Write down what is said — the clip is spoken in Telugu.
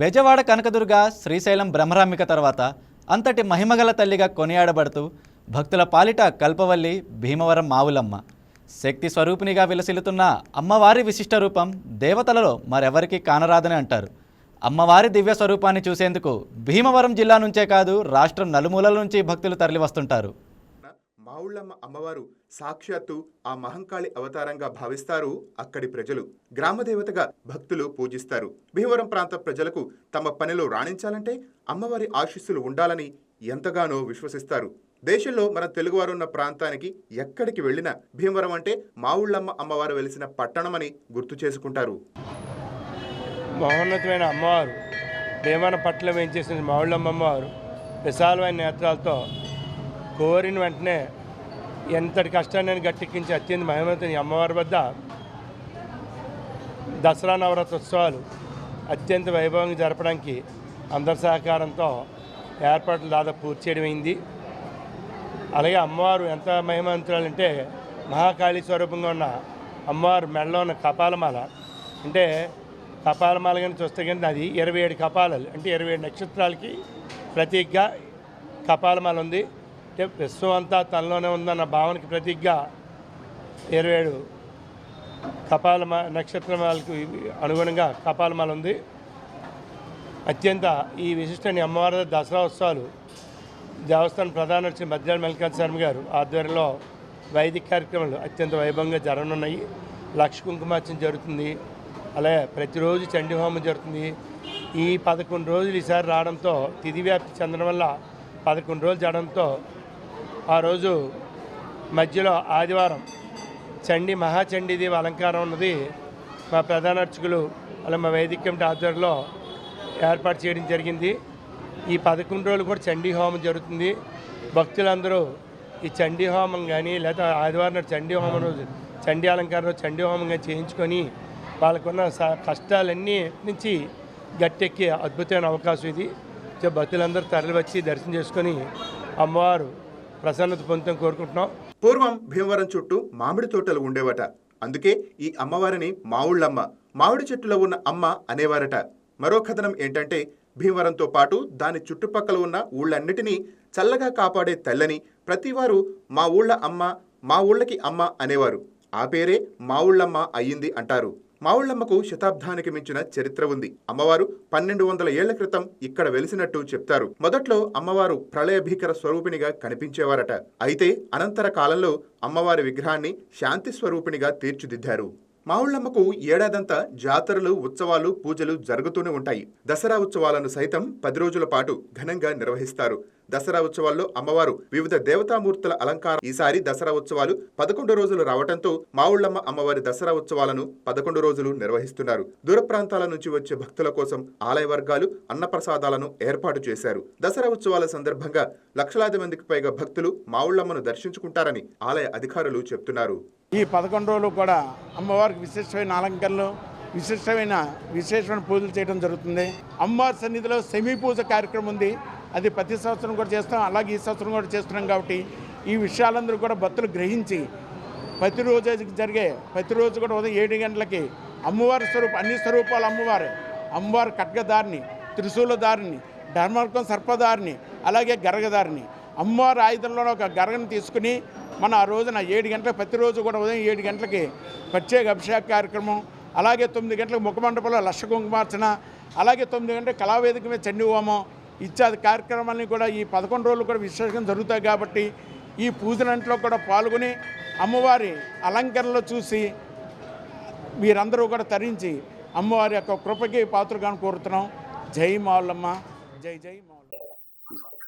బెజవాడ కనకదుర్గ శ్రీశైలం బ్రహ్మరామిక తర్వాత అంతటి మహిమగల తల్లిగా కొనియాడబడుతూ భక్తుల పాలిట కల్పవల్లి భీమవరం మావులమ్మ. శక్తి స్వరూపిణిగా విలసిల్లుతున్న అమ్మవారి విశిష్ట రూపం దేవతలలో మరెవరికీ కానరాదని అంటారు. అమ్మవారి దివ్య స్వరూపాన్ని చూసేందుకు భీమవరం జిల్లా నుంచే కాదు రాష్ట్రం నలుమూలల నుంచి భక్తులు తరలివస్తుంటారు. మావుళ్ళమ్మ అమ్మవారు సాక్షాత్తు ఆ మహంకాళి అవతారంగా భావిస్తారు అక్కడి ప్రజలు. గ్రామదేవతగా భక్తులు పూజిస్తారు. భీమవరం ప్రాంత ప్రజలకు తమ పనిలో రాణించాలంటే అమ్మవారి ఆశీస్సులు ఉండాలని ఎంతగానో విశ్వసిస్తారు. దేశంలో మన తెలుగువారు ఉన్న ప్రాంతానికి ఎక్కడికి వెళ్ళినా భీమవరం అంటే మావుళ్ళమ్మ అమ్మవారు వెలిసిన పట్టణమని గుర్తు చేసుకుంటారు. మహోన్నతమైన అమ్మవారు భీమన పట్ల వేయించేసిన మావుళ్ళమ్మ అమ్మవారు? విశాలమైన నేత్రాలతో కోరిన వెంటనే ఎంతటి కష్టాన్ని గట్టెక్కించి అత్యంత మహిమతని అమ్మవారి వద్ద దసరా నవరాత్రి ఉత్సవాలు అత్యంత వైభవంగా జరపడానికి అందరి సహకారంతో ఏర్పాట్లు దాదాపు పూర్తి చేయడం అయింది. అలాగే అమ్మవారు ఎంత మహిమంతురాలంటే మహాకాళీ స్వరూపంగా ఉన్న అమ్మవారు మెడలో ఉన్న కపాలమాల. అంటే కపాలమాల కానీ చూస్తే కానీ అది ఇరవై ఏడు కపాలాలు అంటే ఇరవై ఏడు నక్షత్రాలకి ప్రతీకగా కపాలమాల ఉంది. విశ్వం అంతా తనలోనే ఉందన్న భావనకి ప్రతీకగా ఇరవై ఏడు కపాలమ నక్షత్రమాలకు అనుగుణంగా కపాలమాల ఉంది. అత్యంత ఈ విశిష్టని అమ్మవారి దసరా ఉత్సవాలు దేవస్థానం ప్రధాన అర్చకులు మధ్యాహ్నం మల్లికార్జున శర్మ గారు ఆధ్వర్యంలో వైదిక కార్యక్రమాలు అత్యంత వైభవంగా జరగనున్నాయి. లక్ష కుంకుమార్చన జరుగుతుంది. అలాగే ప్రతిరోజు చండీ హోమం జరుగుతుంది. ఈ పదకొండు రోజులు ఈసారి రావడంతో తిథి వ్యాప్తి చెందడం వల్ల పదకొండు రోజులు జరగడంతో ఆ రోజు మధ్యలో ఆదివారం చండి మహాచండీదేవి అలంకారం ఉన్నది. మా ప్రధాన అర్చకులు అలా మా వైదిక కమిటీ ఆధ్వర్యంలో ఏర్పాటు చేయడం జరిగింది. ఈ పదకొండు రోజులు కూడా చండీ హోమం జరుగుతుంది. భక్తులందరూ ఈ చండీ హోమం కానీ లేదా ఆదివారం నాడు చండీ హోమం రోజు చండీ అలంకారం చండీ హోమం కానీ చేయించుకొని వాళ్ళకున్న స- కష్టాలన్నీ నుంచి గట్టెక్కే అద్భుతమైన అవకాశం ఇది. భక్తులందరూ తరలి వచ్చి దర్శనం చేసుకొని అమ్మవారు ప్రసన్నత పొందుతాం కోరుకుంటున్నాం. పూర్వం భీమవరం చుట్టూ మామిడి తోటలు ఉండేవట. అందుకే ఈ అమ్మవారిని మావుళ్ళమ్మ మామిడి చెట్టులో ఉన్న అమ్మ అనేవారట. మరో కథనం ఏంటంటే భీమవరంతో పాటు దాని చుట్టుపక్కల ఉన్న ఊళ్ళన్నిటినీ చల్లగా కాపాడే తల్లని ప్రతివారు మా ఊళ్ళ అమ్మ మా ఊళ్ళకి అమ్మ అనేవారు. ఆ పేరే మావుళ్ళమ్మ అయ్యింది అంటారు. మావుళ్ళమ్మకు శతాబ్దానికి మించిన చరిత్ర ఉంది. అమ్మవారు పన్నెండు వందల ఏళ్ళ క్రితం ఇక్కడ వెలిసినట్టు చెప్తారు. మొదట్లో అమ్మవారు ప్రళయ భీకర స్వరూపిణిగా కనిపించేవారట. అయితే అనంతర కాలంలో అమ్మవారి విగ్రహాన్ని శాంతి స్వరూపిణిగా తీర్చిదిద్దారు. మావుళ్ళమ్మకు ఏడాదంతా జాతరలు ఉత్సవాలు పూజలు జరుగుతూనే ఉంటాయి. దసరా ఉత్సవాలను సైతం పది రోజుల పాటు ఘనంగా నిర్వహిస్తారు. దసరా ఉత్సవాల్లో అమ్మవారు వివిధ దేవతామూర్తుల అలంకారం. ఈసారి దసరా ఉత్సవాలు పదకొండు రోజులు రావడంతో మావుళ్ళమ్మ అమ్మవారి దసరా ఉత్సవాలను పదకొండు రోజులు నిర్వహిస్తున్నారు. దూర ప్రాంతాల నుంచి వచ్చే భక్తుల కోసం ఆలయ వర్గాలు అన్నప్రసాదాలను ఏర్పాటు చేశారు. దసరా ఉత్సవాల సందర్భంగా లక్షలాది మందికి పైగా భక్తులు మావుళ్ళమ్మను దర్శించుకుంటారని ఆలయ అధికారులు చెప్తున్నారు. ఈ పదకొండు రోజులు కూడా అమ్మవారికి విశిష్టమైన అలంకరణలు విశిష్టమైన విశేషమైన పూజలు చేయడం జరుగుతుంది. అమ్మవారి సన్నిధిలో సెమీ పూజ కార్యక్రమం ఉంది. అది ప్రతి సంవత్సరం కూడా చేస్తాం. అలాగే ఈ సంవత్సరం కూడా చేస్తున్నాం కాబట్టి ఈ విషయాలందరూ కూడా భక్తులు గ్రహించి ప్రతిరోజు జరిగే ప్రతిరోజు కూడా ఉదయం ఏడు గంటలకి అమ్మవారి స్వరూప అన్ని స్వరూపాలు అమ్మవారు. అమ్మవారి ఖడ్గదారిని త్రిశూలదారిని ధర్మార్గం సర్పదారిని అలాగే గరగదారిని అమ్మవారి ఆయుధంలో ఒక గరగను తీసుకుని మన ఆ రోజున ఏడు గంటలకు ప్రతిరోజు కూడా ఉదయం ఏడు గంటలకి ప్రత్యేక అభిషేక కార్యక్రమం అలాగే తొమ్మిది గంటలకు ముఖమండపంలో లక్ష కుంకుమార్చన అలాగే తొమ్మిది గంటలకు కళావేదిక మీద చండీ హోమం ఇత్యాది కార్యక్రమాలని కూడా ఈ పదకొండు రోజులు కూడా విశేషంగా జరుగుతాయి కాబట్టి ఈ పూజలంట్లో కూడా పాల్గొని అమ్మవారి అలంకరణలో చూసి మీరందరూ కూడా తరించి అమ్మవారి యొక్క కృపకి పాత్రగాను కోరుతున్నాం. జై మావులమ్మ జై జై మావులమ్మ